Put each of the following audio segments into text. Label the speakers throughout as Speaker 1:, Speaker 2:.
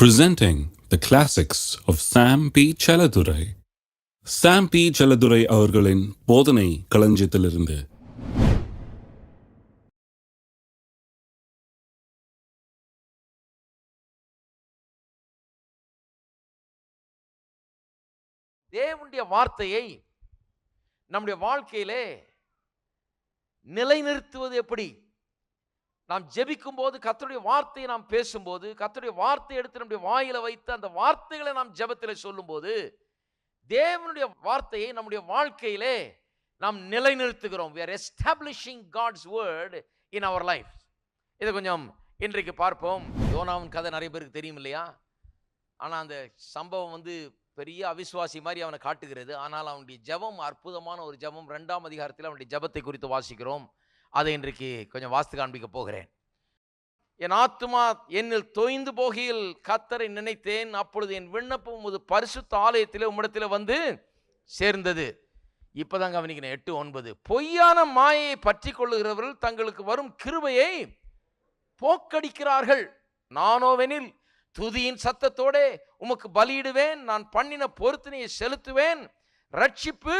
Speaker 1: presenting the classics of Sam P. Chaladurai. Sam P Chelladurai அவர்களின் போதனை களஞ்சியத்திலிருந்து தேவனுடைய வார்த்தையை நம்முடைய வாழ்க்கையிலே நிலைநிறுத்துவது எப்படி நாம் ஜெபிக்கும் போது கத்தருடைய வார்த்தையை நாம் பேசும்போது கத்தருடைய வார்த்தை எடுத்து நம்முடைய வாயில வைத்து அந்த வார்த்தைகளை நாம் ஜெபத்தில் சொல்லும்போது தேவனுடைய வார்த்தையை நம்முடைய வாழ்க்கையிலே நாம் நிலைநிறுத்துகிறோம் we are establishing God's word in our life இதை கொஞ்சம் இன்றைக்கு பார்ப்போம் யோனாவின் கதை நிறைய பேருக்கு தெரியும் இல்லையா ஆனால் அந்த சம்பவம் வந்து பெரிய அவிஸ்வாசி மாதிரி அவனை காட்டுகிறது ஆனால் அவனுடைய ஜபம் அற்புதமான ஒரு ஜபம் ரெண்டாம் அதிகாரத்தில் அவனுடைய ஜபத்தை குறித்து வாசிக்கிறோம் அதை இன்றைக்கு கொஞ்சம் வாஸ்து காண்பிக்க போகிறேன் என் ஆத்துமா என்னில் தொய்ந்து போகையில் கத்தரை நினைத்தேன் அப்பொழுது என் விண்ணப்பம் ஒரு பரிசுத்த ஆலயத்தில் உம்மிடத்தில் வந்து சேர்ந்தது இப்போதாங்க கவனிக்கிறேன் எட்டு ஒன்பது பொய்யான மாயை பற்றி கொள்ளுகிறவர்கள் தங்களுக்கு வரும் கிருபையை போக்கடிக்கிறார்கள் நானோவெனில் துதியின் சத்தத்தோடே உமக்கு பலியிடுவேன் நான் பண்ணின பொருத்தனையை செலுத்துவேன் ரட்சிப்பு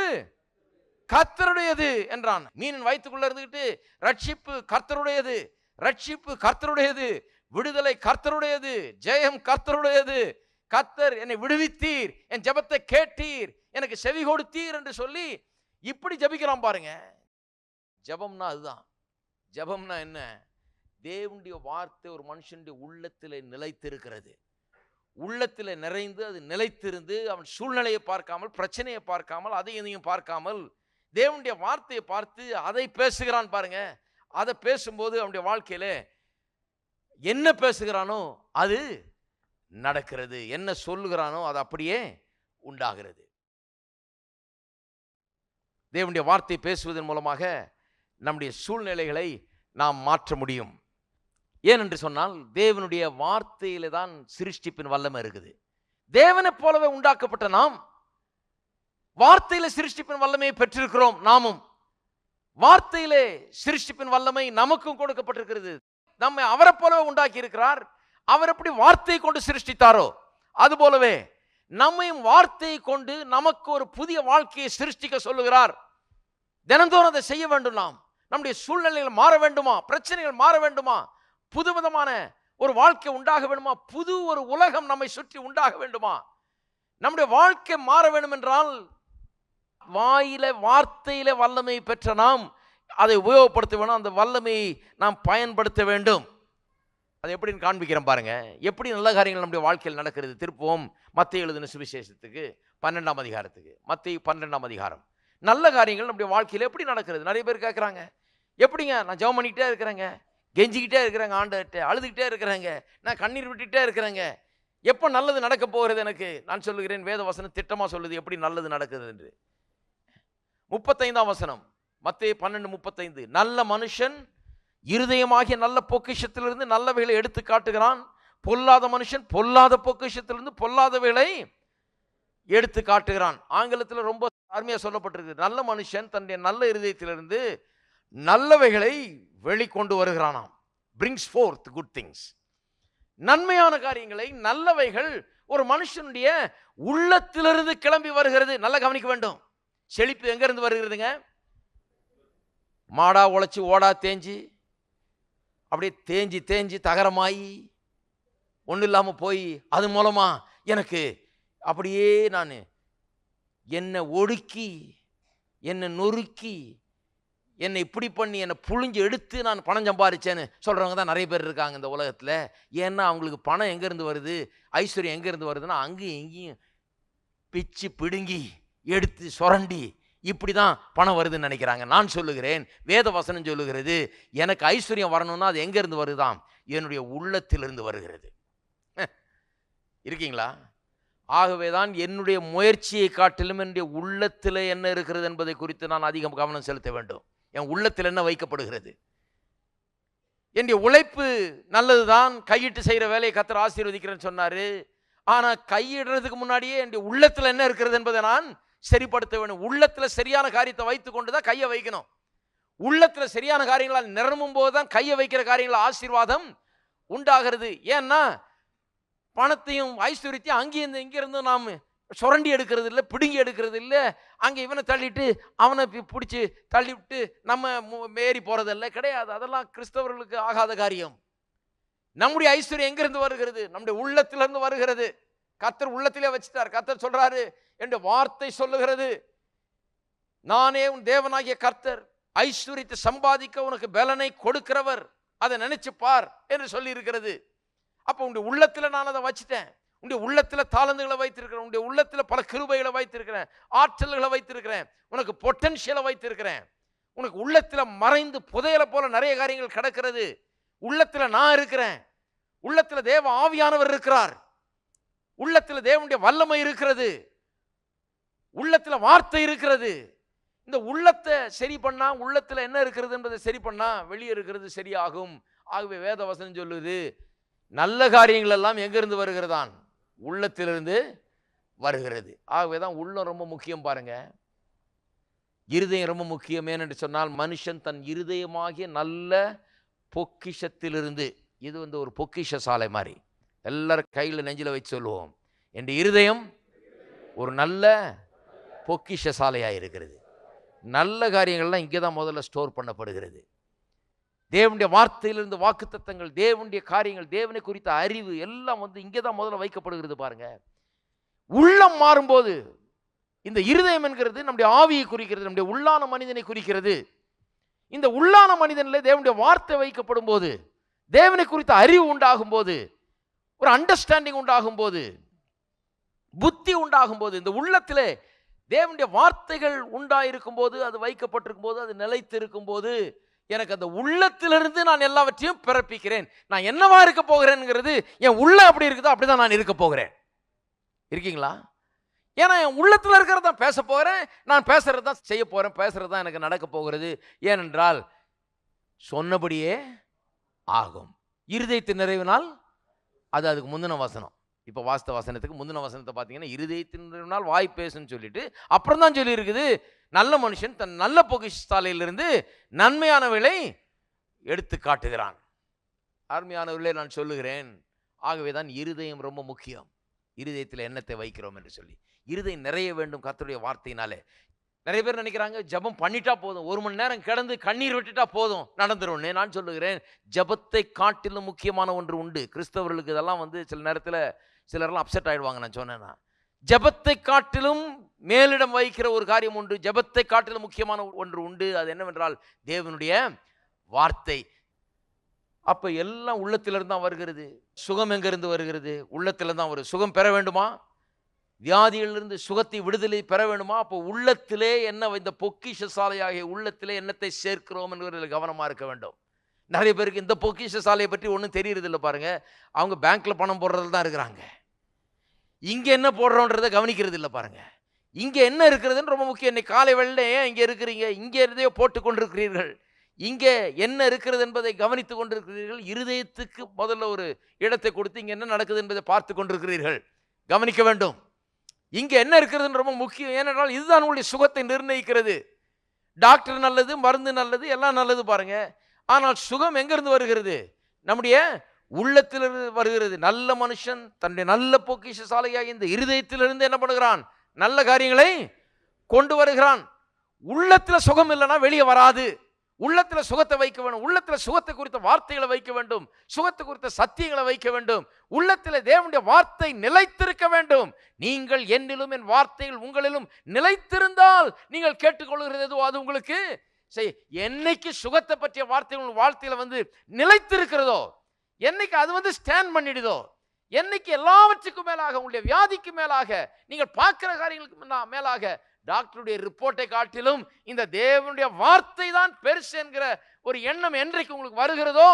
Speaker 1: கர்த்தருடையது என்றான் மீனின் வயிற்றுக்குள்ள இருந்துகிட்டு ரட்சிப்பு கர்த்தருடையது ரட்சிப்பு கர்த்தருடையது விடுதலை கர்த்தருடையது ஜெயம் கர்த்தருடையது கர்த்தர் என்னை விடுவித்தீர் என் ஜபத்தை கேட்டீர் எனக்கு செவி கொடுத்தீர் என்று சொல்லி இப்படி ஜபிக்கிறான் பாருங்க ஜபம்னா அதுதான் ஜபம்னா என்ன தேவனுடைய வார்த்தை ஒரு மனுஷனுடைய உள்ளத்தில் நிலைத்திருக்கிறது உள்ளத்தில் நிறைந்து அது நிலைத்திருந்து அவன் சூழ்நிலையை பார்க்காமல் பிரச்சனையை பார்க்காமல் அதையும் எதையும் பார்க்காமல் தேவனுடைய வார்த்தையை பார்த்து அதை பேசுகிறான் பாருங்க அதை பேசும்போது அவனுடைய வாழ்க்கையில என்ன பேசுகிறானோ அது நடக்கிறது என்ன சொல்லுகிறானோ அது அப்படியே உண்டாகிறது தேவனுடைய வார்த்தை பேசுவதன் மூலமாக நம்முடைய சூழ்நிலைகளை நாம் மாற்ற முடியும் ஏனென்று சொன்னால் தேவனுடைய வார்த்தையில தான் சிருஷ்டிப்பின் வல்லமை இருக்குது தேவனை போலவே உண்டாக்கப்பட்ட நாம் வார்த்தையில சிருஷ்டிப்பின் வல்லமையை பெற்றிருக்கிறோம் நாமும் வார்த்தையிலே சிருஷ்டிப்பின் வல்லமை நமக்கும் கொடுக்கப்பட்டிருக்கிறது நம்மை அவரை போலவே உண்டாக்கி இருக்கிறார் அவர் எப்படி வார்த்தையை கொண்டு சிருஷ்டித்தாரோ அது போலவே நம்மையும் வார்த்தையை கொண்டு நமக்கு ஒரு புதிய வாழ்க்கையை சிருஷ்டிக்க சொல்லுகிறார் தினந்தோறும் அதை செய்ய வேண்டும் நாம் நம்முடைய சூழ்நிலைகள் மாற வேண்டுமா பிரச்சனைகள் மாற வேண்டுமா புது விதமான ஒரு வாழ்க்கை உண்டாக வேண்டுமா புது ஒரு உலகம் நம்மை சுற்றி உண்டாக வேண்டுமா நம்முடைய வாழ்க்கை மாற வேண்டும் என்றால் வாயில வார்த்தையில வல்லமை பெற்ற நாம் அதை உபயோகப்படுத்த வேணும் அந்த வல்லமையை நாம் பயன்படுத்த வேண்டும் அது எப்படின்னு காண்பிக்கிறேன் பாருங்க எப்படி நல்ல காரியங்கள் நம்முடைய வாழ்க்கையில் நடக்கிறது திருப்பவும் மத்திய எழுதின சுவிசேஷத்துக்கு பன்னெண்டாம் அதிகாரத்துக்கு மத்திய பன்னெண்டாம் அதிகாரம் நல்ல காரியங்கள் நம்முடைய வாழ்க்கையில் எப்படி நடக்கிறது நிறைய பேர் கேட்குறாங்க எப்படிங்க நான் ஜெபம் பண்ணிக்கிட்டே இருக்கிறேங்க கெஞ்சிக்கிட்டே இருக்கிறேங்க ஆண்டர்கிட்ட அழுதுகிட்டே இருக்கிறேங்க நான் கண்ணீர் விட்டுகிட்டே இருக்கிறேங்க எப்போ நல்லது நடக்க போகிறது எனக்கு நான் சொல்லுகிறேன் வேத வசனம் திட்டமாக சொல்லுது எப்படி நல்லது நடக்குது என்று முப்பத்தைந்தாம் வசனம் மத்திய பன்னெண்டு முப்பத்தைந்து நல்ல மனுஷன் இருதயமாகிய நல்ல பொக்கிஷத்திலிருந்து நல்லவைகளை எடுத்து காட்டுகிறான் பொல்லாத மனுஷன் பொல்லாத பொக்கிஷத்திலிருந்து பொல்லாதவைகளை எடுத்து காட்டுகிறான் ஆங்கிலத்தில் ரொம்ப அருமையாக சொல்லப்பட்டிருக்கு நல்ல மனுஷன் தன்னுடைய நல்ல இருதயத்திலிருந்து நல்லவைகளை வெளிக்கொண்டு வருகிறானாம் பிரிங்ஸ் ஃபோர்த் குட் திங்ஸ் நன்மையான காரியங்களை நல்லவைகள் ஒரு மனுஷனுடைய உள்ளத்திலிருந்து கிளம்பி வருகிறது நல்லா கவனிக்க வேண்டும் செழிப்பு எங்கேருந்து வருகிறதுங்க மாடா உழைச்சி ஓடா தேஞ்சி அப்படியே தேஞ்சி தேஞ்சி தகரமாயி ஒன்றும் இல்லாமல் போய் அது மூலமாக எனக்கு அப்படியே நான் என்னை ஒடுக்கி என்னை நொறுக்கி என்னை இப்படி பண்ணி என்னை புழிஞ்சு எடுத்து நான் பணம் சம்பாரிச்சேன்னு சொல்கிறவங்க தான் நிறைய பேர் இருக்காங்க இந்த உலகத்தில் ஏன்னா அவங்களுக்கு பணம் எங்கேருந்து வருது ஐஸ்வர்யம் எங்கேருந்து வருதுன்னா அங்கேயும் இங்கேயும் பிச்சு பிடுங்கி எடுத்து சுரண்டி இப்படி தான் பணம் வருதுன்னு நினைக்கிறாங்க நான் சொல்லுகிறேன் வேத வசனம் சொல்லுகிறது எனக்கு ஐஸ்வர்யம் வரணும்னா அது எங்கேருந்து வருதாம் என்னுடைய உள்ளத்திலிருந்து வருகிறது இருக்கீங்களா ஆகவே தான் என்னுடைய முயற்சியை காட்டிலும் என்னுடைய உள்ளத்தில் என்ன இருக்கிறது என்பதை குறித்து நான் அதிகம் கவனம் செலுத்த வேண்டும் என் உள்ளத்தில் என்ன வைக்கப்படுகிறது என்னுடைய உழைப்பு நல்லது தான் கையிட்டு செய்கிற வேலையை கத்திர ஆசீர்வதிக்கிறேன்னு சொன்னார் ஆனால் கையிடுறதுக்கு முன்னாடியே என்னுடைய உள்ளத்தில் என்ன இருக்கிறது என்பதை நான் சரிப்படுத்த வேணும் உள்ளத்தில் சரியான காரியத்தை வைத்து கொண்டு தான் கையை வைக்கணும் உள்ளத்தில் சரியான காரியங்களால் நிரம்பும் போது தான் கையை வைக்கிற காரியங்கள் ஆசீர்வாதம் உண்டாகிறது ஏன்னா பணத்தையும் ஐஸ்வர்யத்தையும் அங்கேயிருந்து இங்கேருந்து நாம் சுரண்டி எடுக்கிறது இல்லை பிடுங்கி எடுக்கிறது இல்லை அங்கே இவனை தள்ளிட்டு அவனை பிடிச்சி தள்ளி விட்டு நம்ம மேரி போகிறதில்ல கிடையாது அதெல்லாம் கிறிஸ்தவர்களுக்கு ஆகாத காரியம் நம்முடைய ஐஸ்வர்யம் எங்கேருந்து வருகிறது நம்முடைய உள்ளத்திலிருந்து வருகிறது கத்தர் உள்ளத்திலே வச்சுட்டார் கத்தர் சொல்றாரு என்று வார்த்தை சொல்லுகிறது நானே உன் தேவனாகிய கர்த்தர் ஐஸ்வர்யத்தை சம்பாதிக்க உனக்கு பலனை கொடுக்கிறவர் அதை நினைச்சு பார் என்று இருக்கிறது அப்போ உடைய உள்ளத்தில் நான் அதை வச்சுட்டேன் உடைய உள்ளத்தில் தாளந்துகளை வைத்திருக்கிறேன் உடைய உள்ளத்தில் பல கிருபைகளை வைத்திருக்கிறேன் ஆற்றல்களை வைத்திருக்கிறேன் உனக்கு பொட்டன்ஷியலை வைத்திருக்கிறேன் உனக்கு உள்ளத்தில் மறைந்து புதையலை போல நிறைய காரியங்கள் கிடக்கிறது உள்ளத்தில் நான் இருக்கிறேன் உள்ளத்தில் தேவ ஆவியானவர் இருக்கிறார் உள்ளத்தில் தேவனுடைய வல்லமை இருக்கிறது உள்ளத்தில் வார்த்தை இருக்கிறது இந்த உள்ளத்தை சரி பண்ணால் உள்ளத்தில் என்ன இருக்கிறது என்பதை சரி பண்ணால் வெளியே இருக்கிறது சரியாகும் ஆகவே வேத வசனம் சொல்லுது நல்ல காரியங்கள் எல்லாம் எங்கேருந்து வருகிறதான் உள்ளத்திலிருந்து வருகிறது ஆகவே தான் உள்ளம் ரொம்ப முக்கியம் பாருங்க இருதயம் ரொம்ப முக்கியம் ஏனென்று சொன்னால் மனுஷன் தன் இருதயமாகிய நல்ல பொக்கிஷத்திலிருந்து இது வந்து ஒரு பொக்கிஷ சாலை மாதிரி எல்லார் கையில் நெஞ்சில் வச்சு சொல்லுவோம் என் இருதயம் ஒரு நல்ல பொக்கிஷ சாலையாக இருக்கிறது நல்ல காரியங்கள்லாம் இங்கே தான் முதல்ல ஸ்டோர் பண்ணப்படுகிறது தேவனுடைய வார்த்தையிலிருந்து வாக்குத்தத்தங்கள் தேவனுடைய காரியங்கள் தேவனை குறித்த அறிவு எல்லாம் வந்து இங்கே தான் முதல்ல வைக்கப்படுகிறது பாருங்க உள்ளம் மாறும்போது இந்த இருதயம் என்கிறது நம்முடைய ஆவியை குறிக்கிறது நம்முடைய உள்ளான மனிதனை குறிக்கிறது இந்த உள்ளான மனிதனில் தேவனுடைய வார்த்தை வைக்கப்படும் போது தேவனை குறித்த அறிவு உண்டாகும் போது ஒரு அண்டர்ஸ்டாண்டிங் உண்டாகும் போது புத்தி உண்டாகும் போது இந்த உள்ளத்தில் தேவனுடைய வார்த்தைகள் உண்டாயிருக்கும் போது அது வைக்கப்பட்டிருக்கும் போது அது நிலைத்து இருக்கும் போது எனக்கு அந்த உள்ளத்திலிருந்து நான் எல்லாவற்றையும் பிறப்பிக்கிறேன் நான் என்னவா இருக்க போகிறேங்கிறது என் உள்ள அப்படி இருக்குதோ அப்படி தான் நான் இருக்க போகிறேன் இருக்கீங்களா ஏன்னா என் உள்ளத்தில் இருக்கிறது தான் பேச போகிறேன் நான் பேசுகிறது தான் செய்ய போகிறேன் பேசுறது தான் எனக்கு நடக்க போகிறது ஏனென்றால் சொன்னபடியே ஆகும் இருதயத்தின் நிறைவினால் அது அதுக்கு முந்தின வசனம் இப்போ வாஸ்த வசனத்துக்கு முந்தின வசனத்தை பார்த்தீங்கன்னா இருதயத்தினால் வாய் பேசுன்னு சொல்லிட்டு அப்புறம் தான் சொல்லியிருக்குது நல்ல மனுஷன் தன் நல்ல சாலையிலிருந்து நன்மையான விலை எடுத்து காட்டுகிறான் அருமையானவர்களே நான் சொல்லுகிறேன் ஆகவே தான் இருதயம் ரொம்ப முக்கியம் இருதயத்தில் எண்ணத்தை வைக்கிறோம் என்று சொல்லி இருதயம் நிறைய வேண்டும் கத்தருடைய வார்த்தையினாலே நிறைய பேர் நினைக்கிறாங்க ஜபம் பண்ணிட்டா போதும் ஒரு மணி நேரம் கிடந்து கண்ணீர் விட்டுட்டா போதும் நடந்துரும்னு நான் சொல்லுகிறேன் ஜபத்தை காட்டிலும் முக்கியமான ஒன்று உண்டு கிறிஸ்தவர்களுக்கு இதெல்லாம் வந்து சில நேரத்தில் சிலர்லாம் அப்செட் ஆகிடுவாங்க நான் சொன்னேன்னா ஜபத்தை காட்டிலும் மேலிடம் வகிக்கிற ஒரு காரியம் உண்டு ஜபத்தை காட்டிலும் முக்கியமான ஒன்று உண்டு அது என்னவென்றால் தேவனுடைய வார்த்தை அப்போ எல்லாம் உள்ளத்திலிருந்து தான் வருகிறது சுகம் எங்கேருந்து வருகிறது உள்ளத்தில் தான் சுகம் பெற வேண்டுமா வியாதியிலிருந்து சுகத்தை விடுதலை பெற வேணுமா அப்போ உள்ளத்திலே என்ன இந்த பொக்கிஷ சாலையாகிய உள்ளத்திலே என்னத்தை சேர்க்கிறோம் என்கிறதில் கவனமாக இருக்க வேண்டும் நிறைய பேருக்கு இந்த பொக்கிஷ சாலையை பற்றி ஒன்றும் தெரியறதில்ல பாருங்கள் அவங்க பேங்க்கில் பணம் போடுறதுல தான் இருக்கிறாங்க இங்கே என்ன போடுறோன்றதை கவனிக்கிறது இல்லை பாருங்கள் இங்கே என்ன இருக்கிறதுன்னு ரொம்ப முக்கியம் இன்னைக்கு காலை வெள்ள ஏன் இங்கே இருக்கிறீங்க இங்கே இருந்தே போட்டு கொண்டிருக்கிறீர்கள் இங்கே என்ன இருக்கிறது என்பதை கவனித்து கொண்டிருக்கிறீர்கள் இருதயத்துக்கு முதல்ல ஒரு இடத்தை கொடுத்து இங்கே என்ன நடக்குது என்பதை பார்த்து கொண்டிருக்கிறீர்கள் கவனிக்க வேண்டும் இங்கே என்ன இருக்கிறதுன்னு ரொம்ப முக்கியம் ஏனென்றால் இதுதான் உங்களுடைய சுகத்தை நிர்ணயிக்கிறது டாக்டர் நல்லது மருந்து நல்லது எல்லாம் நல்லது பாருங்கள் ஆனால் சுகம் எங்கேருந்து வருகிறது நம்முடைய உள்ளத்திலிருந்து வருகிறது நல்ல மனுஷன் தன்னுடைய நல்ல பொக்கிஷ சாலையாக இந்த இருதயத்திலிருந்து என்ன பண்ணுகிறான் நல்ல காரியங்களை கொண்டு வருகிறான் உள்ளத்தில் சுகம் இல்லைன்னா வெளியே வராது உள்ளத்தில் சுகத்தை வைக்க வேண்டும் உள்ளத்தில் சுகத்தை குறித்த வார்த்தைகளை வைக்க வேண்டும் சுகத்தை குறித்த சத்தியங்களை வைக்க வேண்டும் உள்ளத்தில் தேவனுடைய வார்த்தை நிலைத்திருக்க வேண்டும் நீங்கள் என்னிலும் என் வார்த்தையில் உங்களிலும் நிலைத்திருந்தால் நீங்கள் கேட்டுக்கொள்கிறது எதுவோ அது உங்களுக்கு சரி என்னைக்கு சுகத்தை பற்றிய வார்த்தை உங்கள் வாழ்க்கையில் வந்து நிலைத்திருக்கிறதோ என்னைக்கு அது வந்து ஸ்டாண்ட் பண்ணிடுதோ என்னைக்கு எல்லாவற்றுக்கும் மேலாக உங்களுடைய வியாதிக்கு மேலாக நீங்கள் பார்க்குற காரியங்களுக்கு மேலாக டாக்டருடைய ரிப்போர்ட்டை காட்டிலும் இந்த தேவனுடைய வார்த்தை தான் பெருசு என்கிற ஒரு எண்ணம் என்றைக்கு உங்களுக்கு வருகிறதோ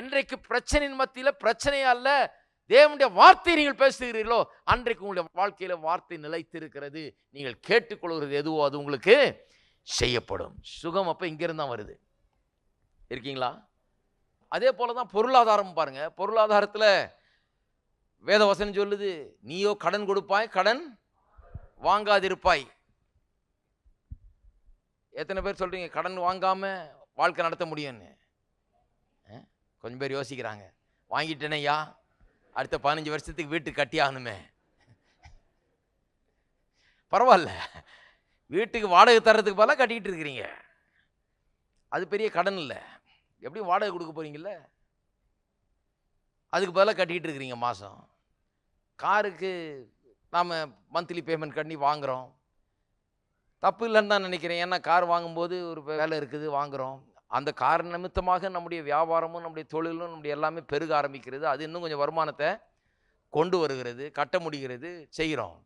Speaker 1: என்றைக்கு பிரச்சனையின் மத்தியில் பிரச்சனையா அல்ல தேவனுடைய வார்த்தை நீங்கள் பேசுகிறீர்களோ அன்றைக்கு உங்களுடைய வாழ்க்கையில் வார்த்தை நிலைத்திருக்கிறது நீங்கள் கேட்டுக்கொள்கிறது எதுவோ அது உங்களுக்கு செய்யப்படும் சுகம் அப்போ இங்கிருந்து தான் வருது இருக்கீங்களா அதே போல தான் பொருளாதாரம் பாருங்க பொருளாதாரத்தில் வேதவசனம் சொல்லுது நீயோ கடன் கொடுப்பாய் கடன் வாங்காதிருப்பாய் எத்தனை பேர் சொல்கிறீங்க கடன் வாங்காமல் வாழ்க்கை நடத்த முடியும்னு கொஞ்சம் பேர் யோசிக்கிறாங்க வாங்கிட்டேனையா அடுத்த பதினஞ்சு வருஷத்துக்கு வீட்டுக்கு கட்டி ஆகணுமே பரவாயில்ல வீட்டுக்கு வாடகை தர்றதுக்கு பதிலாக கட்டிக்கிட்டு இருக்கிறீங்க அது பெரிய கடன் இல்லை எப்படி வாடகை கொடுக்க போகிறீங்கள அதுக்கு பதிலாக கட்டிக்கிட்டு இருக்கிறீங்க மாதம் காருக்கு நாம் மந்த்லி பேமெண்ட் கட்டி வாங்குகிறோம் தப்பு இல்லைன்னு தான் நினைக்கிறேன் ஏன்னா கார் வாங்கும்போது ஒரு வேலை இருக்குது வாங்குகிறோம் அந்த கார் நிமித்தமாக நம்முடைய வியாபாரமும் நம்முடைய தொழிலும் நம்முடைய எல்லாமே பெருக ஆரம்பிக்கிறது அது இன்னும் கொஞ்சம் வருமானத்தை கொண்டு வருகிறது கட்ட முடிகிறது செய்கிறோம்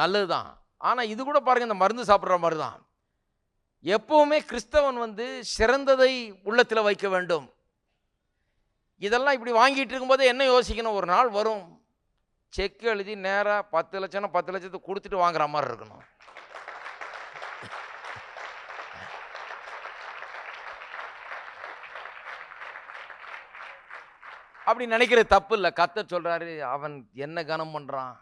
Speaker 1: நல்லது தான் ஆனால் இது கூட பாருங்கள் இந்த மருந்து சாப்பிட்ற மாதிரி தான் எப்போவுமே கிறிஸ்தவன் வந்து சிறந்ததை உள்ளத்தில் வைக்க வேண்டும் இதெல்லாம் இப்படி வாங்கிட்டு இருக்கும்போது என்ன யோசிக்கணும் ஒரு நாள் வரும் செக் எழுதி நேராக பத்து லட்சம்னா பத்து லட்சத்தை கொடுத்துட்டு வாங்குற மாதிரி இருக்கணும் அப்படி நினைக்கிற தப்பு இல்லை கத்த சொல்கிறாரு அவன் என்ன கனம் பண்ணுறான்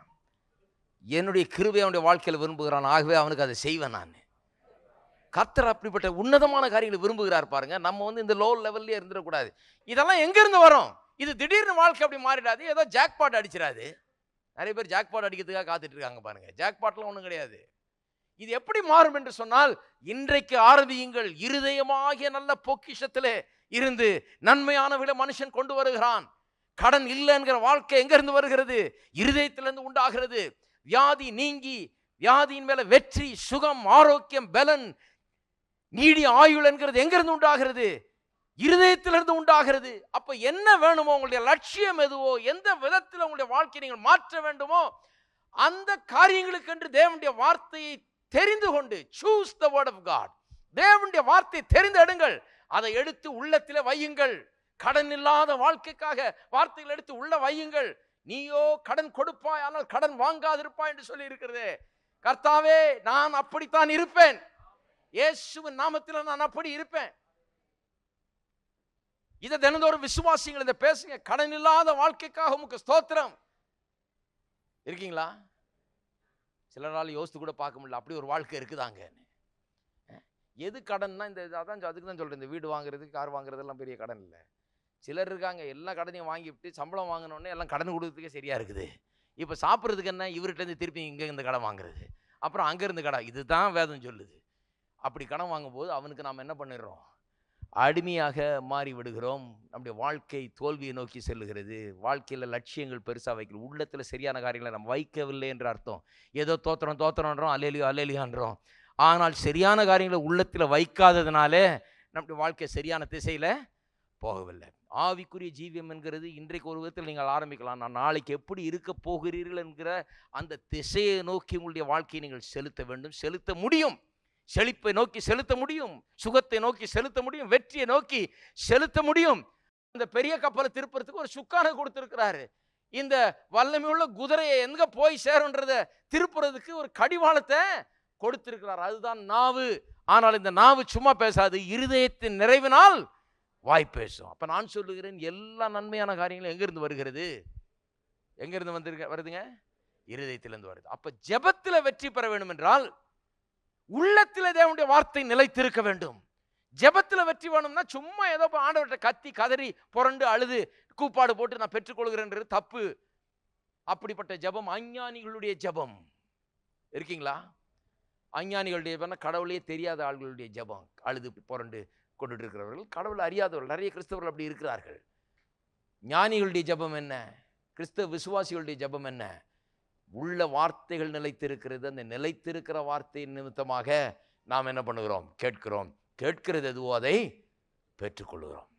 Speaker 1: என்னுடைய கிருவை அவனுடைய வாழ்க்கையில் விரும்புகிறான் ஆகவே அவனுக்கு அதை செய்வேன் நான் கத்தர் அப்படிப்பட்ட உன்னதமான காரியங்களை விரும்புகிறார் பாருங்க நம்ம வந்து இந்த லோ லெவல்லே இருந்துடக்கூடாது இதெல்லாம் எங்கேருந்து வரும் இது திடீர்னு வாழ்க்கை அப்படி மாறிடாது ஏதோ ஜாக்பாட் அடிச்சிடாது நிறைய பேர் ஜாக்பாட் அடிக்கிறதுக்காக காத்துட்டு இருக்காங்க பாருங்க ஜாக்பாட்லாம் ஒன்றும் கிடையாது இது எப்படி மாறும் என்று சொன்னால் இன்றைக்கு ஆரம்பியுங்கள் இருதயமாகிய நல்ல பொக்கிஷத்திலே இருந்து நன்மையானவர்களை மனுஷன் கொண்டு வருகிறான் கடன் இல்லைங்கிற வாழ்க்கை எங்கேருந்து வருகிறது இருதயத்திலிருந்து உண்டாகிறது வியாதி நீங்கி வியாதியின் மேல வெற்றி சுகம் ஆரோக்கியம் பலன் நீடி ஆயுள் என்கிறது எங்கிருந்து உண்டாகிறது இருதயத்திலிருந்து உண்டாகிறது அப்போ என்ன வேணுமோ உங்களுடைய லட்சியம் எதுவோ எந்த விதத்தில் உங்களுடைய வாழ்க்கையை நீங்கள் மாற்ற வேண்டுமோ அந்த காரியங்களுக்கு என்று தேவனுடைய வார்த்தையை தெரிந்து கொண்டு choose the word of God தேவனுடைய வார்த்தையை தெரிந்து எடுங்கள் அதை எடுத்து உள்ளத்தில் வையுங்கள் கடன் இல்லாத வாழ்க்கைக்காக வார்த்தைகள் எடுத்து உள்ள வையுங்கள் நீயோ கடன் கொடுப்பாய் ஆனால் கடன் வாங்காதிருப்பாய் என்று சொல்லி இருக்கிறதே கர்த்தாவே நான் அப்படித்தான் இருப்பேன் இயேசுவின் நாமத்தில் நான் அப்படி இருப்பேன் இதை தினந்தோறும் விசுவாசிங்கள் இதை பேசுங்க கடன் இல்லாத வாழ்க்கைக்காக உமக்கு ஸ்தோத்திரம் இருக்கீங்களா சில நாள் யோசித்து கூட பார்க்க முடியல அப்படி ஒரு வாழ்க்கை இருக்குதாங்க எது கடன்னா இந்த அதான் அதுக்கு தான் சொல்கிறேன் இந்த வீடு வாங்குறது கார் வாங்குறதெல்லாம் பெரிய கடன் இல்லை சிலர் இருக்காங்க எல்லா கடனையும் வாங்கிவிட்டு சம்பளம் வாங்கினோன்னே எல்லாம் கடன் கொடுக்கறதுக்கே சரியாக இருக்குது இப்போ சாப்பிட்றதுக்கு என்ன இவர்கிட்டருந்து திருப்பி இங்கே இந்த கடன் வாங்குறது அப்புறம் அங்கேருந்து கடை இதுதான் வேதம் சொல்லுது அப்படி கடன் வாங்கும்போது அவனுக்கு நாம் என்ன பண்ணிடுறோம் அடிமையாக மாறி விடுகிறோம் நம்முடைய வாழ்க்கை தோல்வியை நோக்கி செல்லுகிறது வாழ்க்கையில் லட்சியங்கள் பெருசாக வைக்கல உள்ளத்தில் சரியான காரியங்களை நம்ம வைக்கவில்லை என்ற அர்த்தம் ஏதோ தோத்திரம் தோத்திரன்றோம் அலேலியோ அலேலியான்றோம் ஆனால் சரியான காரியங்களை உள்ளத்தில் வைக்காததுனாலே நம்முடைய வாழ்க்கை சரியான திசையில் போகவில்லை ஆவிக்குரிய ஜீவியம் என்கிறது இன்றைக்கு ஒரு விதத்தில் நீங்கள் ஆரம்பிக்கலாம் நான் நாளைக்கு எப்படி இருக்க போகிறீர்கள் என்கிற அந்த திசையை நோக்கி உங்களுடைய வாழ்க்கையை நீங்கள் செலுத்த வேண்டும் செலுத்த முடியும் செழிப்பை நோக்கி செலுத்த முடியும் சுகத்தை நோக்கி செலுத்த முடியும் வெற்றியை நோக்கி செலுத்த முடியும் இந்த பெரிய கப்பலை திருப்புறதுக்கு ஒரு சுக்கான கொடுத்துருக்கிறாரு இந்த வல்லமையுள்ள குதிரையை எங்க போய் சேருன்றத திருப்புறதுக்கு ஒரு கடிவாளத்தை கொடுத்திருக்கிறார் அதுதான் நாவு ஆனால் இந்த நாவு சும்மா பேசாது இருதயத்தின் நிறைவினால் வாய் பேசும் அப்போ நான் சொல்லுகிறேன் எல்லா நன்மையான காரியங்களும் எங்கேருந்து வருகிறது எங்கேருந்து வந்துருக்க வருதுங்க இருதயத்திலிருந்து வருது அப்போ ஜெபத்தில் வெற்றி பெற வேண்டும் என்றால் உள்ளத்தில் தேவனுடைய வார்த்தை நிலைத்திருக்க வேண்டும் ஜெபத்தில் வெற்றி வேணும்னா சும்மா ஏதோ ஆண்டவர்கிட்ட கத்தி கதறி புரண்டு அழுது கூப்பாடு போட்டு நான் பெற்றுக்கொள்கிறேன்றது தப்பு அப்படிப்பட்ட ஜபம் அஞ்ஞானிகளுடைய ஜபம் இருக்கீங்களா அஞ்ஞானிகளுடைய கடவுளே தெரியாத ஆள்களுடைய ஜபம் அழுது புரண்டு கொண்டுட்டு இருக்கிறவர்கள் கடவுள் அறியாதவர்கள் நிறைய கிறிஸ்தவர்கள் அப்படி இருக்கிறார்கள் ஞானிகளுடைய ஜபம் என்ன கிறிஸ்தவ விசுவாசிகளுடைய ஜபம் என்ன உள்ள வார்த்தைகள் நிலைத்திருக்கிறது அந்த நிலைத்திருக்கிற வார்த்தையின் நிமித்தமாக நாம் என்ன பண்ணுகிறோம் கேட்கிறோம் கேட்கிறது எதுவோ அதை பெற்றுக்கொள்கிறோம்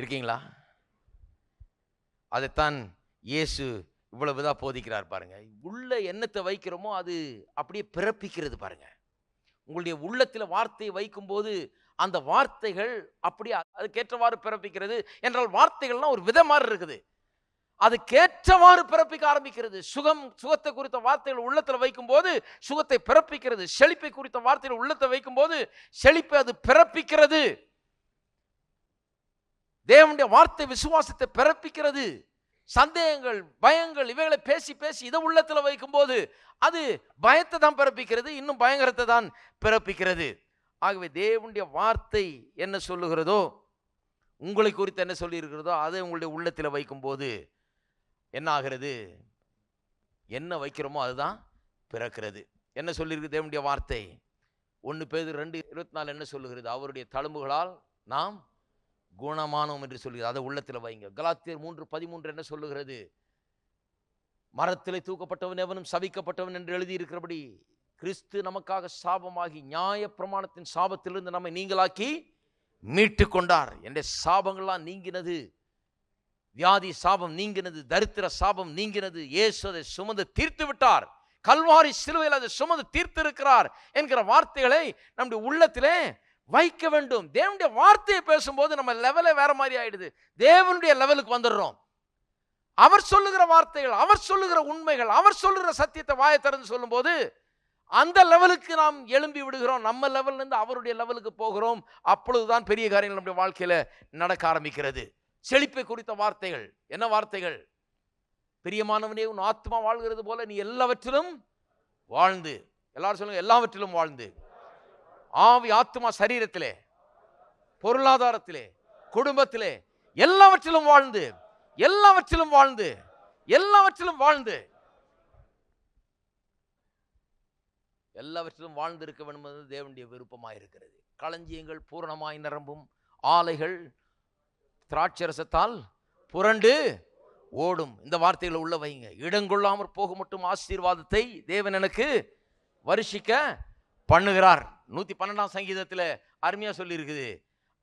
Speaker 1: இருக்கீங்களா அதைத்தான் இயேசு இவ்வளவுதான் போதிக்கிறார் பாருங்க உள்ள எண்ணத்தை வைக்கிறோமோ அது அப்படியே பிறப்பிக்கிறது பாருங்கள் உங்களுடைய உள்ளத்தில் வார்த்தையை வைக்கும்போது அந்த வார்த்தைகள் அப்படி அதுக்கேற்றவாறு பிறப்பிக்கிறது என்றால் வார்த்தைகள்லாம் ஒரு மாதிரி இருக்குது அது கேற்றவாறு பிறப்பிக்க ஆரம்பிக்கிறது சுகம் சுகத்தை குறித்த வார்த்தைகள் உள்ளத்தில் வைக்கும்போது சுகத்தை பிறப்பிக்கிறது செழிப்பை குறித்த வார்த்தைகள் உள்ளத்தை வைக்கும்போது செழிப்பை அது பிறப்பிக்கிறது தேவனுடைய வார்த்தை விசுவாசத்தை பிறப்பிக்கிறது சந்தேகங்கள் பயங்கள் இவைகளை பேசி பேசி இதை உள்ளத்தில் வைக்கும்போது அது பயத்தை தான் பிறப்பிக்கிறது இன்னும் பயங்கரத்தை தான் பிறப்பிக்கிறது ஆகவே தேவனுடைய வார்த்தை என்ன சொல்லுகிறதோ உங்களை குறித்து என்ன சொல்லியிருக்கிறதோ அதை உங்களுடைய உள்ளத்தில் வைக்கும்போது என்ன ஆகிறது என்ன வைக்கிறோமோ அதுதான் பிறக்கிறது என்ன சொல்லியிருக்கு தேவனுடைய வார்த்தை ஒன்று பேர் ரெண்டு இருபத்தி நாலு என்ன சொல்லுகிறது அவருடைய தழும்புகளால் நாம் குணமானோம் என்று சொல்கிறது அதை உள்ளத்தில் வைங்க கலாத்தியர் மூன்று பதிமூன்று என்ன சொல்லுகிறது மரத்தில் தூக்கப்பட்டவன் எவனும் சவிக்கப்பட்டவன் என்று எழுதியிருக்கிறபடி கிறிஸ்து நமக்காக சாபமாகி நியாய பிரமாணத்தின் சாபத்திலிருந்து நம்மை நீங்களாக்கி மீட்டு கொண்டார் என்ற சாபங்கள்லாம் நீங்கினது வியாதி சாபம் நீங்கினது தரித்திர சாபம் நீங்கினது இயேசு அதை சுமந்து தீர்த்து விட்டார் கல்வாரி சிலுவையில் அதை சுமந்து தீர்த்திருக்கிறார் என்கிற வார்த்தைகளை நம்முடைய உள்ளத்திலே வைக்க வேண்டும் தேவனுடைய வார்த்தையை பேசும்போது நம்ம லெவலே வேற மாதிரி ஆயிடுது தேவனுடைய லெவலுக்கு வந்துடுறோம் அவர் சொல்லுகிற வார்த்தைகள் அவர் சொல்லுகிற உண்மைகள் அவர் சொல்லுகிற சத்தியத்தை வாய திறந்து சொல்லும்போது அந்த லெவலுக்கு நாம் எழும்பி விடுகிறோம் நம்ம லெவல்லேருந்து அவருடைய லெவலுக்கு போகிறோம் அப்பொழுதுதான் பெரிய காரியங்கள் நம்முடைய வாழ்க்கையில் நடக்க ஆரம்பிக்கிறது செழிப்பை குறித்த வார்த்தைகள் என்ன வார்த்தைகள் பிரியமானவனே உன் ஆத்மா வாழ்கிறது போல நீ எல்லாவற்றிலும் வாழ்ந்து எல்லாரும் சொல்லுங்க எல்லாவற்றிலும் வாழ்ந்து ஆவி ஆத்மா சரீரத்திலே பொருளாதாரத்திலே குடும்பத்திலே எல்லாவற்றிலும் வாழ்ந்து எல்லாவற்றிலும் வாழ்ந்து எல்லாவற்றிலும் வாழ்ந்து எல்லாவற்றிலும் வாழ்ந்து இருக்க வேண்டும் என்பது தேவனுடைய விருப்பமாக இருக்கிறது களஞ்சியங்கள் பூரணமாய் நிரம்பும் ஆலைகள் திராட்சரசத்தால் புரண்டு ஓடும் இந்த வார்த்தைகளை உள்ள வைங்க இடங்கொள்ளாமற் போக மட்டும் ஆசீர்வாதத்தை தேவன் எனக்கு வருஷிக்க பண்ணுகிறார் நூற்றி பன்னெண்டாம் சங்கீதத்தில் அருமையாக சொல்லியிருக்குது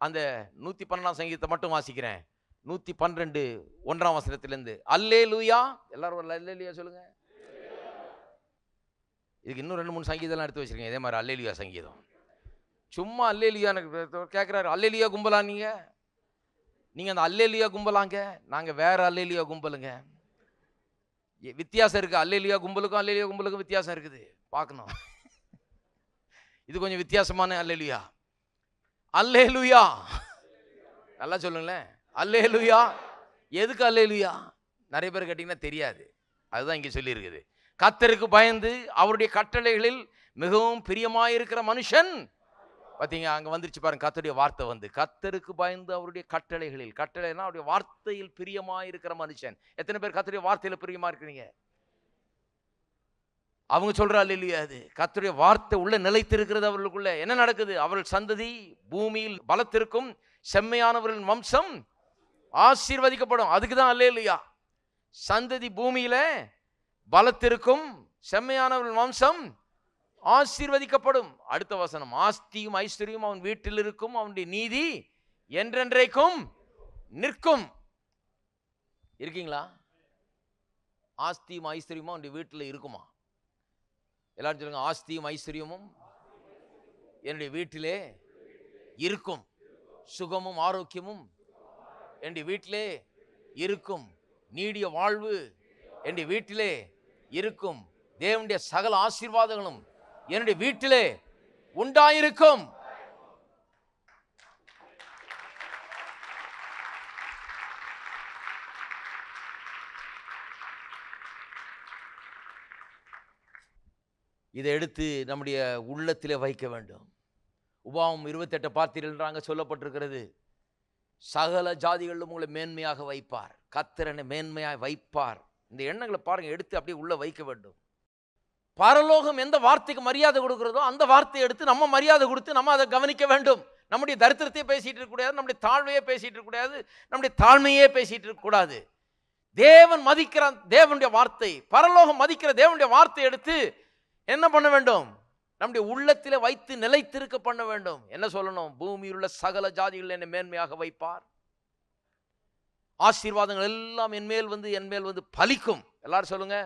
Speaker 1: அந்த நூற்றி பன்னெண்டாம் சங்கீதத்தை மட்டும் வாசிக்கிறேன் நூற்றி பன்னிரெண்டு ஒன்றாம் வசனத்திலேருந்து அல்லே லூயா எல்லாரும் அல்லே லூயா சொல்லுங்கள் இதுக்கு இன்னும் ரெண்டு மூணு சங்கீதம்லாம் எடுத்து வச்சுருக்கேன் இதே மாதிரி அல்லேலியா சங்கீதம் சும்மா அல்லேலியா கேட்குறாரு அல்லேலியா கும்பலா நீங்கள் நீங்கள் அந்த அல்லேலியா கும்பலாங்க நாங்கள் வேறு அல்லேலியா கும்பலுங்க வித்தியாசம் இருக்குது அல்லேலியா கும்பலுக்கும் அல்லேலியா கும்பலுக்கும் வித்தியாசம் இருக்குது பார்க்கணும் இது கொஞ்சம் வித்தியாசமான அல்லேலுயா அல்லேலுயா நல்லா சொல்லுங்களேன் அல்லேலுயா எதுக்கு அல்லேலுயா நிறைய பேர் கேட்டிங்கன்னா தெரியாது அதுதான் இங்கே சொல்லியிருக்குது கத்தருக்கு பயந்து அவருடைய கட்டளைகளில் மிகவும் பிரியமாயிருக்கிற மனுஷன் பார்த்தீங்க அங்கே வந்துருச்சு பாருங்க கத்தருடைய வார்த்தை வந்து கத்தருக்கு பயந்து அவருடைய கட்டளைகளில் கட்டளைனா அவருடைய வார்த்தையில் பிரியமாக இருக்கிற மனுஷன் எத்தனை பேர் கத்தருடைய வார்த்தையில் பிரியமாக இருக்கிறீங்க அவங்க சொல்கிறாள் இல்லையா அது கத்துடைய வார்த்தை உள்ள நிலைத்திருக்கிறது அவர்களுக்குள்ள என்ன நடக்குது அவர்கள் சந்ததி பூமியில் பலத்திருக்கும் செம்மையானவர்களின் வம்சம் ஆசீர்வதிக்கப்படும் அதுக்கு தான் அல்ல இல்லையா சந்ததி பூமியில் பலத்திருக்கும் செம்மையானவர்களின் வம்சம் ஆசீர்வதிக்கப்படும் அடுத்த வசனம் ஆஸ்தியும் ஐஸ்வர்யம் அவன் வீட்டில் இருக்கும் அவனுடைய நீதி என்றென்றைக்கும் நிற்கும் இருக்கீங்களா ஆஸ்தியும் ஐஸ்வர்யமும் அவனுடைய வீட்டில் இருக்குமா எல்லாரும் சொல்லுங்க ஆஸ்தியும் ஐஸ்வர்யமும் என்னுடைய வீட்டிலே இருக்கும் சுகமும் ஆரோக்கியமும் என்னுடைய வீட்டிலே இருக்கும் நீடிய வாழ்வு என்னுடைய வீட்டிலே இருக்கும் தேவனுடைய சகல ஆசீர்வாதங்களும் என்னுடைய வீட்டிலே உண்டாயிருக்கும் இதை எடுத்து நம்முடைய உள்ளத்தில் வைக்க வேண்டும் உபாவம் இருபத்தெட்டு பார்த்தீர்கள்ன்றாங்க சொல்லப்பட்டிருக்கிறது சகல ஜாதிகளிலும் உங்களை மேன்மையாக வைப்பார் கத்திரனை மேன்மையாக வைப்பார் இந்த எண்ணங்களை பாருங்கள் எடுத்து அப்படியே உள்ளே வைக்க வேண்டும் பரலோகம் எந்த வார்த்தைக்கு மரியாதை கொடுக்குறதோ அந்த வார்த்தையை எடுத்து நம்ம மரியாதை கொடுத்து நம்ம அதை கவனிக்க வேண்டும் நம்முடைய தரித்திரத்தையே பேசிகிட்டு இருக்கக்கூடாது நம்முடைய தாழ்வையே பேசிகிட்டு இருக்கக்கூடாது நம்முடைய தாழ்மையே பேசிகிட்டு இருக்கக்கூடாது தேவன் மதிக்கிற தேவனுடைய வார்த்தை பரலோகம் மதிக்கிற தேவனுடைய வார்த்தை எடுத்து என்ன பண்ண வேண்டும் நம்முடைய உள்ளத்தில் வைத்து நிலைத்திருக்க பண்ண வேண்டும் என்ன சொல்லணும் பூமியில் உள்ள சகல ஜாதிகள் என்னை மேன்மையாக வைப்பார் ஆசீர்வாதங்கள் எல்லாம் என்மேல் வந்து என்மேல் வந்து பலிக்கும் எல்லாரும் சொல்லுங்க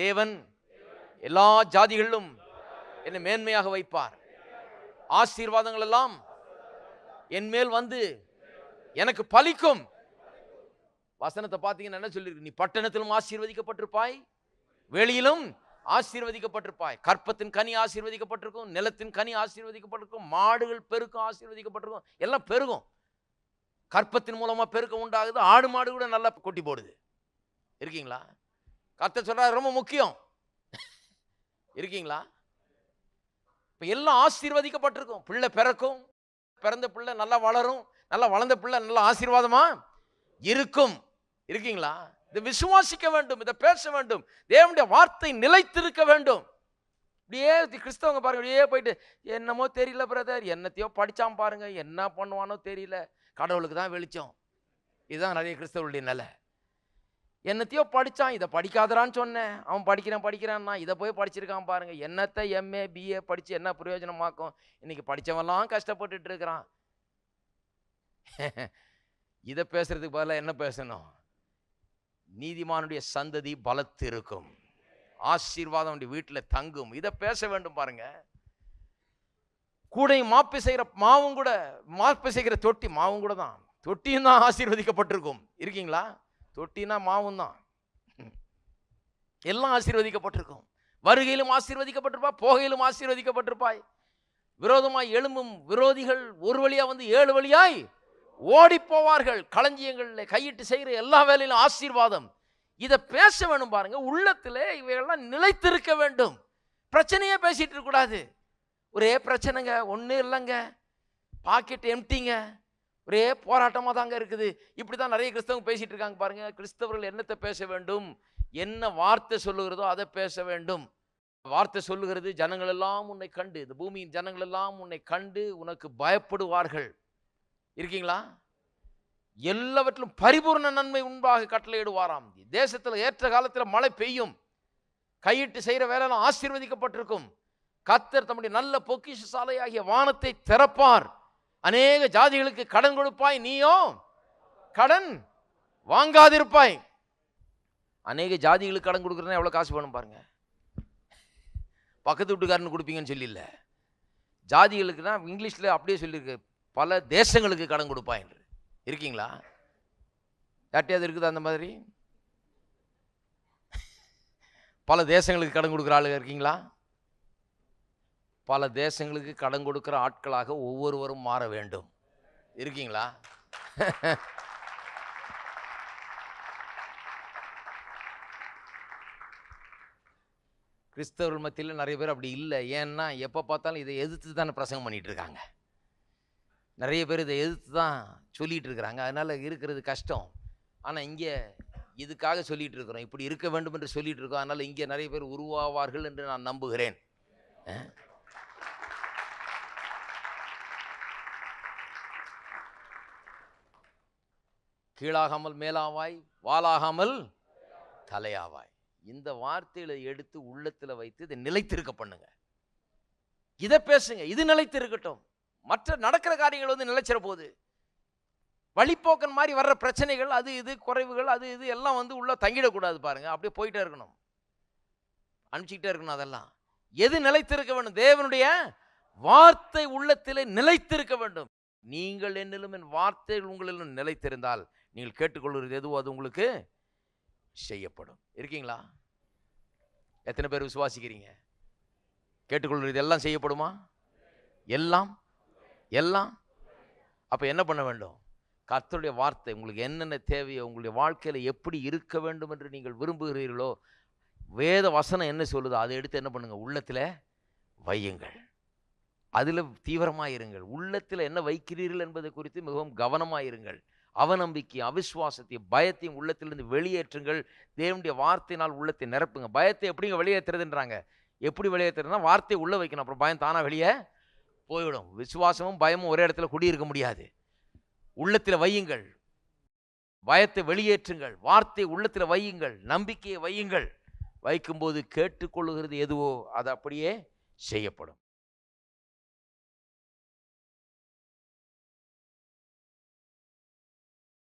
Speaker 1: தேவன் எல்லா ஜாதிகளிலும் என்னை மேன்மையாக வைப்பார் ஆசீர்வாதங்கள் எல்லாம் என்மேல் வந்து எனக்கு பலிக்கும் வசனத்தை பார்த்தீங்கன்னா என்ன சொல்லியிருக்கு நீ பட்டணத்திலும் ஆசீர்வதிக்கப்பட்டிருப்பாய் வெளியிலும் ஆசீர்வதிக்கப்பட்டிருப்பாய் கற்பத்தின் கனி ஆசீர்வதிக்கப்பட்டிருக்கும் நிலத்தின் கனி ஆசீர்வதிக்கப்பட்டிருக்கும் மாடுகள் பெருக்கும் ஆசீர்வதிக்கப்பட்டிருக்கும் எல்லாம் பெருகும் கற்பத்தின் மூலமாக பெருக்கம் உண்டாகுது ஆடு மாடு கூட நல்லா கொட்டி போடுது இருக்கீங்களா கத்த சொல்கிறார் ரொம்ப முக்கியம் இருக்கீங்களா இப்போ எல்லாம் ஆசீர்வதிக்கப்பட்டிருக்கும் பிள்ளை பிறக்கும் பிறந்த பிள்ளை நல்லா வளரும் நல்லா வளர்ந்த பிள்ளை நல்லா ஆசீர்வாதமாக இருக்கும் இருக்கீங்களா இதை விசுவாசிக்க வேண்டும் இதை பேச வேண்டும் தேவனுடைய வார்த்தை நிலைத்திருக்க வேண்டும் இப்படியே கிறிஸ்தவங்க பாருங்க இப்படியே போயிட்டு என்னமோ தெரியல பிரதர் என்னத்தையோ படித்தான் பாருங்க என்ன பண்ணுவானோ தெரியல கடவுளுக்கு தான் வெளிச்சம் இதுதான் நிறைய கிறிஸ்தவருடைய நிலை என்னத்தையோ படித்தான் இதை படிக்காதரான்னு சொன்னேன் அவன் படிக்கிறான் படிக்கிறான்னா இதை போய் படிச்சிருக்கான் பாருங்க என்னத்தை எம்ஏ பிஏ படித்து என்ன பிரயோஜனமாக்கும் இன்னைக்கு படிச்சவெல்லாம் கஷ்டப்பட்டுட்டு இருக்கிறான் இதை பேசுறதுக்கு பதிலாக என்ன பேசணும் நீதிமானுடைய சந்ததி பலத்திருக்கும் ஆசீர்வாதம் வீட்டுல வீட்டில் தங்கும் இதை பேச வேண்டும் பாருங்க கூடை மாப்பு செய்கிற மாவும் கூட மாப்பு செய்கிற தொட்டி மாவும் கூட தான் தொட்டியும் தான் ஆசீர்வதிக்கப்பட்டிருக்கும் இருக்கீங்களா தொட்டினா மாவும் தான் எல்லாம் ஆசீர்வதிக்கப்பட்டிருக்கும் வருகையிலும் ஆசீர்வதிக்கப்பட்டிருப்பாய் போகையிலும் ஆசீர்வதிக்கப்பட்டிருப்பாய் விரோதமாய் எழும்பும் விரோதிகள் ஒரு வழியாக வந்து ஏழு வழியாய் ஓடி போவார்கள் களஞ்சியங்களில் கையிட்டு செய்கிற எல்லா வேலையிலும் ஆசீர்வாதம் இதை பேச வேணும் பாருங்க உள்ளத்தில் இவையெல்லாம் நிலைத்திருக்க வேண்டும் பிரச்சனையே பேசிகிட்டு இருக்கக்கூடாது ஒரே பிரச்சனைங்க ஒன்றும் இல்லைங்க பாக்கெட் எம்டிங்க ஒரே போராட்டமாக தாங்க இருக்குது இப்படி தான் நிறைய கிறிஸ்தவங்க பேசிகிட்டு இருக்காங்க பாருங்கள் கிறிஸ்தவர்கள் என்னத்தை பேச வேண்டும் என்ன வார்த்தை சொல்லுகிறதோ அதை பேச வேண்டும் வார்த்தை சொல்லுகிறது ஜனங்கள் எல்லாம் உன்னை கண்டு இந்த பூமியின் ஜனங்கள் எல்லாம் உன்னை கண்டு உனக்கு பயப்படுவார்கள் இருக்கீங்களா எல்லாவற்றிலும் பரிபூர்ண நன்மை உண்பாக கட்டளையிடுவாராம் தேசத்தில் ஏற்ற காலத்தில் மழை பெய்யும் கையிட்டு செய்கிற வேலைலாம் ஆசீர்வதிக்கப்பட்டிருக்கும் கத்தர் தம்முடைய நல்ல பொக்கிஷ சாலையாகிய வானத்தை திறப்பார் அநேக ஜாதிகளுக்கு கடன் கொடுப்பாய் நீயோ கடன் வாங்காதிருப்பாய் அநேக ஜாதிகளுக்கு கடன் கொடுக்குறதுனா எவ்வளோ காசு வேணும் பாருங்க பக்கத்து வீட்டுக்காரன்னு கொடுப்பீங்கன்னு ஜாதிகளுக்கு தான் இங்கிலீஷில் அப்படியே சொல்லியிருக்கு பல தேசங்களுக்கு கடன் கொடுப்பான் என்று இருக்கீங்களா யார்ட்டையாவது இருக்குது அந்த மாதிரி பல தேசங்களுக்கு கடன் கொடுக்குற ஆளுங்க இருக்கீங்களா பல தேசங்களுக்கு கடன் கொடுக்குற ஆட்களாக ஒவ்வொருவரும் மாற வேண்டும் இருக்கீங்களா கிறிஸ்தவர்கள் மத்தியில் நிறைய பேர் அப்படி இல்லை ஏன்னா எப்போ பார்த்தாலும் இதை எதிர்த்து தானே பிரசங்கம் பண்ணிகிட்டு இருக்காங்க நிறைய பேர் இதை எதிர்த்து தான் சொல்லிகிட்டு இருக்கிறாங்க அதனால் இருக்கிறது கஷ்டம் ஆனால் இங்கே இதுக்காக சொல்லிகிட்டு இருக்கிறோம் இப்படி இருக்க வேண்டும் என்று சொல்லிகிட்டு இருக்கோம் அதனால் இங்கே நிறைய பேர் உருவாவார்கள் என்று நான் நம்புகிறேன் கீழாகாமல் மேலாவாய் வாலாகாமல் தலையாவாய் இந்த வார்த்தையில எடுத்து உள்ளத்தில் வைத்து இதை நிலைத்திருக்க பண்ணுங்க இதை பேசுங்க இது நிலைத்திருக்கட்டும் மற்ற நடக்கிற காரியங்கள் வந்து நிலைச்சிட போகுது வழிப்போக்கன் மாதிரி வர்ற பிரச்சனைகள் அது இது குறைவுகள் அது இது எல்லாம் வந்து உள்ளே தங்கிடக்கூடாது பாருங்கள் அப்படியே போயிட்டே இருக்கணும் அனுப்பிச்சிக்கிட்டே இருக்கணும் அதெல்லாம் எது நிலைத்திருக்க வேண்டும் தேவனுடைய வார்த்தை உள்ளத்தில் நிலைத்திருக்க வேண்டும் நீங்கள் என்னிலும் என் வார்த்தைகள் உங்களிலும் நிலைத்திருந்தால் நீங்கள் கேட்டுக்கொள்வது எதுவோ அது உங்களுக்கு செய்யப்படும் இருக்கீங்களா எத்தனை பேர் விசுவாசிக்கிறீங்க கேட்டுக்கொள்வது எல்லாம் செய்யப்படுமா எல்லாம் எல்லாம் அப்போ என்ன பண்ண வேண்டும் கர்த்தருடைய வார்த்தை உங்களுக்கு என்னென்ன தேவையோ உங்களுடைய வாழ்க்கையில் எப்படி இருக்க வேண்டும் என்று நீங்கள் விரும்புகிறீர்களோ வேத வசனம் என்ன சொல்லுதோ அதை எடுத்து என்ன பண்ணுங்கள் உள்ளத்தில் வையுங்கள் அதில் தீவிரமாக இருங்கள் உள்ளத்தில் என்ன வைக்கிறீர்கள் என்பதை குறித்து மிகவும் கவனமாக இருங்கள் அவநம்பிக்கை அவிஸ்வாசத்தையும் பயத்தையும் உள்ளத்திலிருந்து வெளியேற்றுங்கள் தேவனுடைய வார்த்தையினால் உள்ளத்தை நிரப்புங்க பயத்தை எப்படிங்க வெளியேற்றுறதுன்றாங்க எப்படி வெளியேற்றுறதுன்னா வார்த்தையை உள்ளே வைக்கணும் அப்புறம் பயம் தானாக வெளியே போய்விடும் விசுவாசமும் பயமும் ஒரே இடத்துல குடியிருக்க முடியாது உள்ளத்தில் வையுங்கள் பயத்தை வெளியேற்றுங்கள் வார்த்தை உள்ளத்தில் வையுங்கள் நம்பிக்கையை வையுங்கள் வைக்கும்போது கேட்டுக்கொள்ளுகிறது எதுவோ அது அப்படியே செய்யப்படும்